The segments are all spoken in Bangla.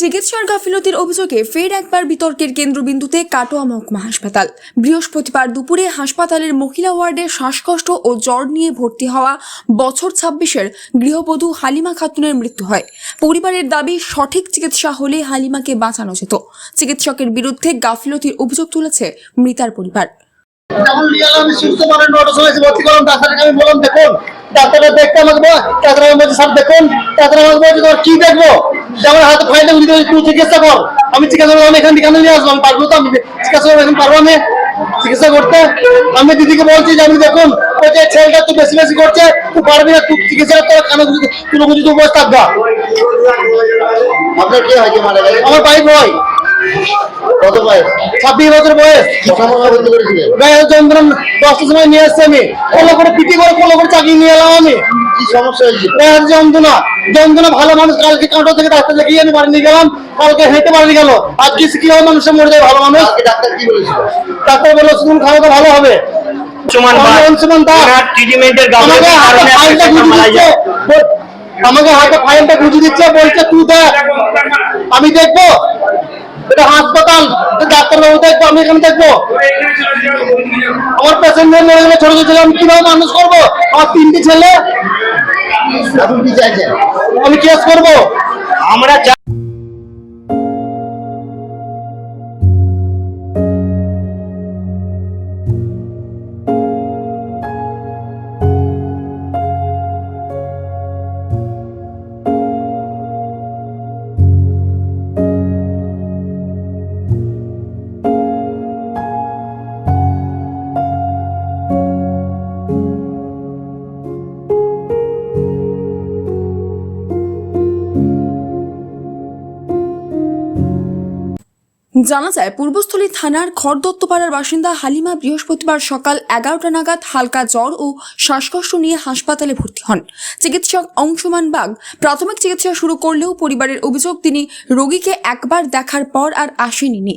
চিকিৎসার গাফিলতির অভিযোগে ফের একবার বিতর্কের কেন্দ্রবিন্দুতে কাটোয়া মহকুমা হাসপাতাল। বৃহস্পতিবার দুপুরে হাসপাতালের মহিলা ওয়ার্ডে শ্বাসকষ্ট ও জ্বর নিয়ে ভর্তি হওয়া বছর ছাব্বিশের গৃহবধূ হালিমা খাতুনের মৃত্যু হয়। পরিবারের দাবি, সঠিক চিকিৎসা হলে হালিমাকে বাঁচানো যেত। চিকিৎসকের বিরুদ্ধে গাফিলতির অভিযোগ তুলেছে মৃতার পরিবার। দেখুন ডাক্তারটা দেখতে আমাকে ডাক্তার আমাকে বলছে, স্যার, দেখুন ডাক্তার আমাকে বলছে তোমার কি দেখব? যে আমার হাতে তুই চিকিৎসা কর। আমি চিকিৎসা করব এখান থেকে নিয়ে আসব আমি পারব তো? আমি চিকিৎসা করব এখন পারব আমি? চিকিৎসা করতে আমি দিদিকে বলছি যে আমি দেখুন ওই যে ছেলেটা তো বেশি বেশি করছে তুই পারবি না তুই চিকিৎসা করতে কানে গুঁজি কোনো গুঁজি তুই বসে থাকবা? আপনার কি হয়েছে মারা গেছে আমার ভাই বয় কত বয়স? ছাব্বিশ বছর বয়স। বলতে করেছিলেন গায়ে যন্ত্রণা দশটার সময় নিয়ে আমি। কোলো করে পিটি করে কোলো করে চাকরি নিয়ে এলাম আমি। কি সমস্যা হয়েছিল যন্ত্রণা যন্ত্রণা ভালো মানুষ কালকে কাঁটো থেকে ডাক্তার দেখিয়ে আমি বাড়ি নিয়ে গেলাম কালকে হেঁটে বাড়ি গেল। আজকে কি হবে মানুষের মরে যায় ভালো মানুষ? ডাক্তার কি বলেছিল? ডাক্তার বলল শুনুন খাওয়া তো ভালো হবে। আমাকে হাতে ফাইলটা গুঁজে দিচ্ছে। আমাকে হাতে ফাইলটা গুঁজে দিচ্ছে বলছে তুই দেখ আমি দেখব এটা হাসপাতাল ডাক্তারবাবু দেখব আমি এখানে দেখব। আমার পেশেন্ট মরে গেলে ছোট ছোট ছেলে আমি কীভাবে মানুষ করব? আমার তিনটি ছেলে। আপনি কি চাইছেন? আমি কেস করব। আমরা জানা যায়, পূর্বস্থলী থানার খড়দত্তপাড়ার বাসিন্দা হালিমা বৃহস্পতিবার সকাল এগারোটা নাগাদ হালকা জ্বর ও শ্বাসকষ্ট নিয়ে হাসপাতালে ভর্তি হন। চিকিৎসক অংশুমান বাগ প্রাথমিক চিকিৎসা শুরু করলেও পরিবারের অভিযোগ, তিনি রোগীকে একবার দেখার পর আর আসেনি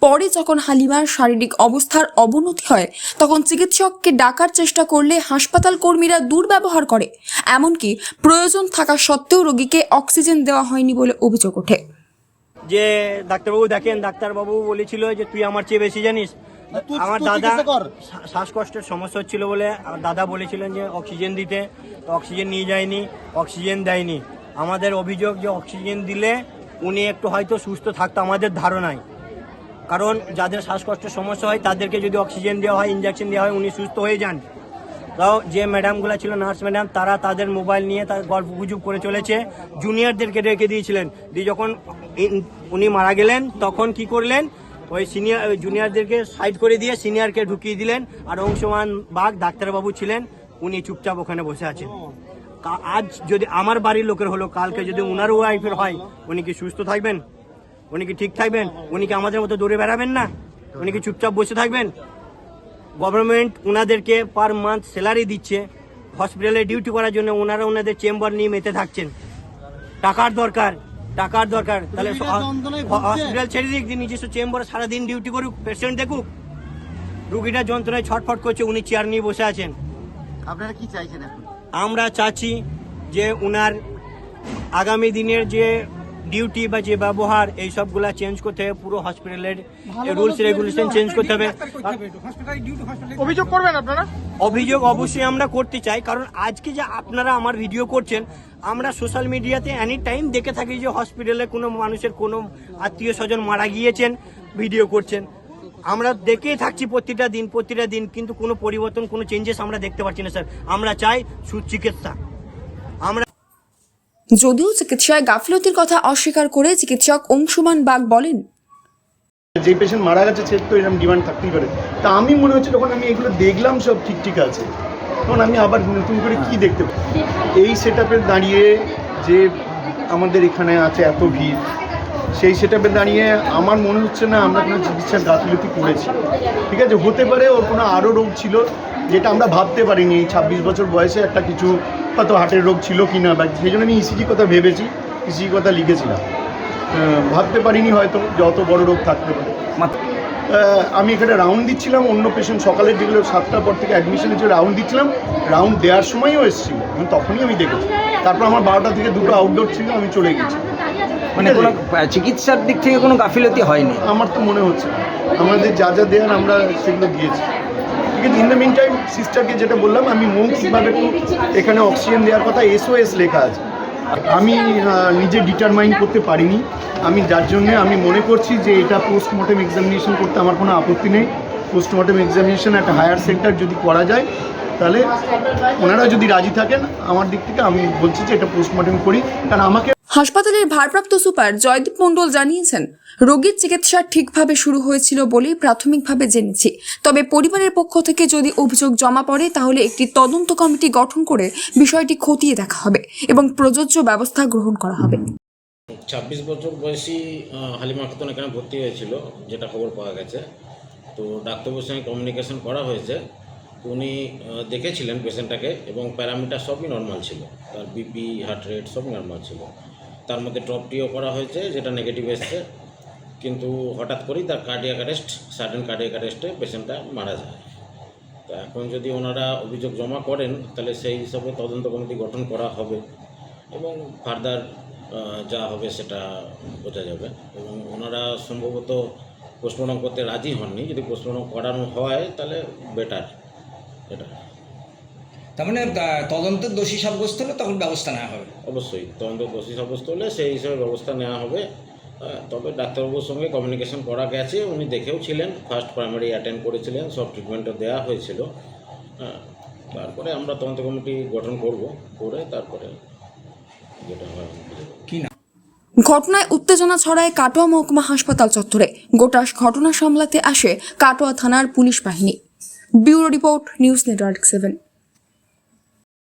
পরে যখন হালিমার শারীরিক অবস্থার অবনতি হয়, তখন চিকিৎসককে ডাকার চেষ্টা করলে হাসপাতাল কর্মীরা দুর্ব্যবহার করে। এমনকি প্রয়োজন থাকা সত্ত্বেও রোগীকে অক্সিজেন দেওয়া হয়নি বলে অভিযোগ ওঠে। যে ডাক্তারবাবু দেখেন ডাক্তারবাবু বলেছিল যে তুই আমার চেয়ে বেশি জানিস। আমার দাদা শ্বাসকষ্টের সমস্যা হচ্ছিল বলে আমার দাদা বলেছিলেন যে অক্সিজেন দিতে। অক্সিজেন নিয়ে যায়নি অক্সিজেন দেয়নি। আমাদের অভিযোগ যে অক্সিজেন দিলে উনি একটু হয়তো সুস্থ থাকতো আমাদের ধারণায়। কারণ যাদের শ্বাসকষ্টের সমস্যা হয় তাদেরকে যদি অক্সিজেন দেওয়া হয় ইঞ্জেকশন দেওয়া হয় উনি সুস্থ হয়ে যান। তাও যে ম্যাডামগুলো ছিল, নার্স ম্যাডাম, তারা তাদের মোবাইল নিয়ে তার গল্প গুজব করে চলেছে। জুনিয়রদেরকে রেখে দিয়েছিলেন। দিয়ে যখন উনি মারা গেলেন, তখন কি করলেন? ওই সিনিয়র জুনিয়রদেরকে সাইড করে দিয়ে সিনিয়রকে ঢুকিয়ে দিলেন। আর অংশমান বাঘ, ডাক্তারবাবু ছিলেন, উনি চুপচাপ ওখানে বসে আছেন। আজ যদি আমার বাড়ির লোকের হলো, কালকে যদি ওনার ওয়াইফের হয়, উনি কি সুস্থ থাকবেন? উনি কি ঠিক থাকবেন? উনি কি আমাদের মতো দৌড়ে বেড়াবেন না? উনি কি চুপচাপ বসে থাকবেন? গভর্নমেন্ট ওনাদেরকে পার মান্থ স্যালারি দিচ্ছে হসপিটালে ডিউটি করার জন্য ওনারা ওনাদের চেম্বার নিয়ে মেতে থাকছেন। টাকার দরকার টাকার দরকার। তাহলে। হসপিটাল ছেড়ে দিক নিজস্ব চেম্বারে সারাদিন ডিউটি করুক পেশেন্ট দেখুক। রুগীটা যন্ত্রণায় ছটফট করছে উনি চেয়ার নিয়ে বসে আছেন। আপনারা কি চাইছেন আমরা চাচ্ছি যে উনার আগামী দিনের যে ডিউটি বা যে ব্যবহার এই সবগুলা চেঞ্জ করতে হবে পুরো হসপিটালের রুলস রেগুলেশন চেঞ্জ করতে হবে। অভিযোগ করবেন আপনারা? অভিযোগ অবশ্যই আমরা করতে চাই কারণ আজকে যে আপনারা আমার ভিডিও করছেন আমরা সোশ্যাল মিডিয়াতে এনি টাইম দেখে থাকি যে হসপিটালে কোনো মানুষের কোনো আত্মীয় স্বজন মারা গিয়েছেন ভিডিও করছেন। আমরা দেখেই থাকছি প্রতিটা দিন প্রতিটা দিন কিন্তু কোনো পরিবর্তন কোনো চেঞ্জেস আমরা দেখতে পাচ্ছি না স্যার। আমরা চাই সুচিকিৎসা। যদিও চিকিৎসায় গাফিলতির কথা অস্বীকার করে চিকিৎসক অংশুমান বাগ বলেন, যে পেশেন্ট মারা গেছে, সে তো এরকম ডিমান্ড থাকতেই পারে। তা আমি মনে হচ্ছে যখন আমি এগুলো দেখলাম, সব ঠিক ঠিক আছে। তখন আমি আবার নতুন করে কি দেখতে পাই এই সেট দাঁড়িয়ে যে আমাদের এখানে আছে এত ভিড়, সেই সেট দাঁড়িয়ে আমার মনে হচ্ছে না আমরা কোনো চিকিৎসার গাফিলতি করেছি। ঠিক আছে? হতে পারে ওর কোনো আরও রোগ ছিল, যেটা আমরা ভাবতে পারিনি। এই ছাব্বিশ বছর বয়সে একটা কিছু হয়তো হার্টের রোগ ছিল কি না বা সেই জন্য আমি ইসিজি কথা ভেবেছি ইসিজি কথা লিখেছিলাম। ভাবতে পারিনি হয়তো যে অত বড় রোগ থাকতে পারে। আমি এখানে রাউন্ড দিচ্ছিলাম অন্য পেশেন্ট সকালের যেগুলো সাতটার পর থেকে অ্যাডমিশনের যে রাউন্ড দিচ্ছিলাম রাউন্ড দেওয়ার সময়ও এসেছিল এবং তখনই আমি দেখেছি। তারপর আমার বারোটা থেকে দুটো আউটডোর ছিল আমি চলে গেছি। মানে কোনো চিকিৎসার দিক থেকে কোনো গাফিলতি হয়নি? আমার তো মনে হচ্ছে। আমাদের যা যা দেওয়ার আমরা সেগুলো দিয়েছি। ঠিক ইন দ্য মিন টাইম সিস্টারকে যেটা বললাম, আমি মৌখিকভাবে একটু এখানে অক্সিজেন দেওয়ার কথা এসওএস লেখা আছে। আমি নিজে ডিটারমাইন করতে পারিনি। আমি যার জন্যে আমি মনে করছি যে এটা পোস্টমর্টেম এক্সামিনেশন করতে আমার কোনো আপত্তি নেই। পোস্টমর্টেম এক্সামিনেশন একটা হায়ার সেন্টার যদি করা যায়, তাহলে ওনারা যদি রাজি থাকেন, আমার দিক থেকে আমি বলছি যে এটা পোস্টমর্টেম করি। কারণ আমাকে হাসপাতালের ভারপ্রাপ্ত সুপার জয়দীপ মণ্ডল জানিয়েছেন, রোগীর চিকিৎসা ঠিকভাবে শুরু হয়েছিল বলেই প্রাথমিকভাবে জেনেছি। তবে পরিবারের পক্ষ থেকে যদি অভিযোগ জমা পড়ে, তাহলে একটি তদন্ত কমিটি গঠন করে বিষয়টি খতিয়ে দেখা হবে এবং প্রযোজ্য ব্যবস্থা গ্রহণ করা হবে। ছাব্বিশ বছর বয়সী হালিমা খাতুন এখানে ভর্তি হয়েছিল, যেটা খবর পাওয়া গেছে। তো ডাক্তারবাবুর সঙ্গে কমিউনিকেশন করা হয়েছে। উনি দেখেছিলেন পেশেন্টটাকে এবং প্যারামিটার সবই নর্মাল ছিল। তার বিপি হার্ট রেট সবই নর্মাল ছিল। তার মধ্যে টপটিও করা হয়েছে, যেটা নেগেটিভ এসছে। কিন্তু হঠাৎ করেই তার কার্ডিয়াক অ্যারেস্ট সাডেন কার্ডিয়াক অ্যারেস্টে পেশেন্টটা মারা যায়। তো এখন যদি ওনারা অভিযোগ জমা করেন, তাহলে সেই হিসাবে তদন্ত কমিটি গঠন করা হবে এবং ফার্দার যা হবে সেটা বোঝা যাবে। এবং ওনারা সম্ভবত পোস্টমর্টম করতে রাজি হননি। যদি পোস্টমর্টম করানো হয়, তাহলে বেটার এটা। তার মানে তদন্তের দোষী সাব্যস্ত হলে তখন ব্যবস্থা নেওয়া হবে। অবশ্যই তদন্ত দোষী সাব্যস্ত হলে সেই হিসাবে ব্যবস্থা নেওয়া হবে। হ্যাঁ, তবে ডাক্তারবাবুর সঙ্গে কমিউনিকেশন করা গেছে উনি দেখেও ছিলেন ফার্স্ট প্রাইমারি অ্যাটেন্ড করেছিলেন সব ট্রিটমেন্টও দেওয়া হয়েছিল। হ্যাঁ তারপরে আমরা তদন্ত কমিটি গঠন করব করে তারপরে যেটা হয়। কি না? ঘটনায় উত্তেজনা ছড়ায় কাটোয়া মহকুমা হাসপাতাল চত্বরে। গোটা ঘটনা সামলাতে আসে কাটোয়া থানার পুলিশ বাহিনী। Bureau report news network seven.